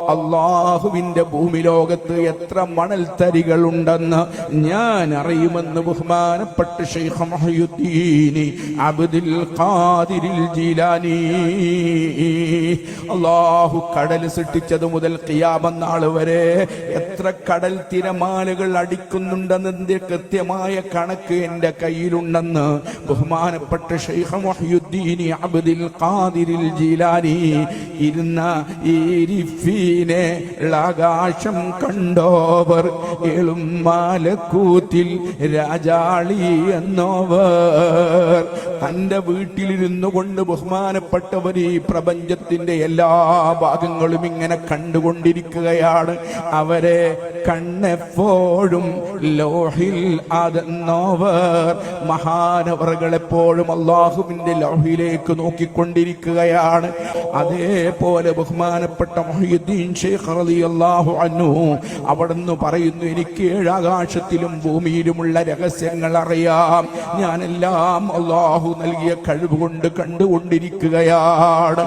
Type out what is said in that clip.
അള്ളാഹുവിന്റെ ഭൂമി ലോകത്ത് എത്ര മണൽത്തരികളുണ്ടെന്ന് ഞാൻ അറിയുമെന്ന് ബഹുമാനപ്പെട്ട ഷെയ്ഖ് മഹയുദ്ദീനി അബ്ദുൽ ഖാദിരിൽ ജീലാനി. അള്ളാഹു കടൽ സൃഷ്ടിച്ചത് മുതൽ കിയാമന്നാൾ വരെ എത്ര കടൽ തിരമാലകൾ അടിക്കുന്നുണ്ടെന്നതിന്റെ കൃത്യമായ കണക്ക് എന്റെ കയ്യിലുണ്ടെന്ന് ബഹുമാനപ്പെട്ട ഷെയ്ഖ് മഹയുദ്ദീനി അബ്ദുൽ ഖാദിരിൽ ജീലാനി. ഇരുന്ന ഈ ആകാശം കണ്ടോവർ എളും മാലക്കൂത്തിൽ രാജാളി എന്നോവർ. തന്റെ വീട്ടിലിരുന്നു കൊണ്ട് ബഹുമാനപ്പെട്ടവർ ഈ പ്രപഞ്ചത്തിന്റെ എല്ലാ ഭാഗങ്ങളും ഇങ്ങനെ കണ്ടുകൊണ്ടിരിക്കുകയാണ്. അവരെ കണ്ണെപ്പോഴും ലോഹിൽ അതെന്നോവർ മഹാനവറുകളെപ്പോഴും അള്ളാഹുവിന്റെ ലോഹിലേക്ക് നോക്കിക്കൊണ്ടിരിക്കുകയാണ്. അതേപോലെ ബഹുമാനപ്പെട്ട മൊഹീദ്ദീൻ ഷെയ്ഖ് പറയുന്നു എനിക്ക് ഏഴാകാശത്തിലും ഭൂമിയിലുമുള്ള രഹസ്യങ്ങൾ അറിയാം. ഞാനെല്ലാം അള്ളാഹു നൽകിയ കഴിവുകൊണ്ട് കണ്ടുകൊണ്ടിരിക്കുകയാണ്.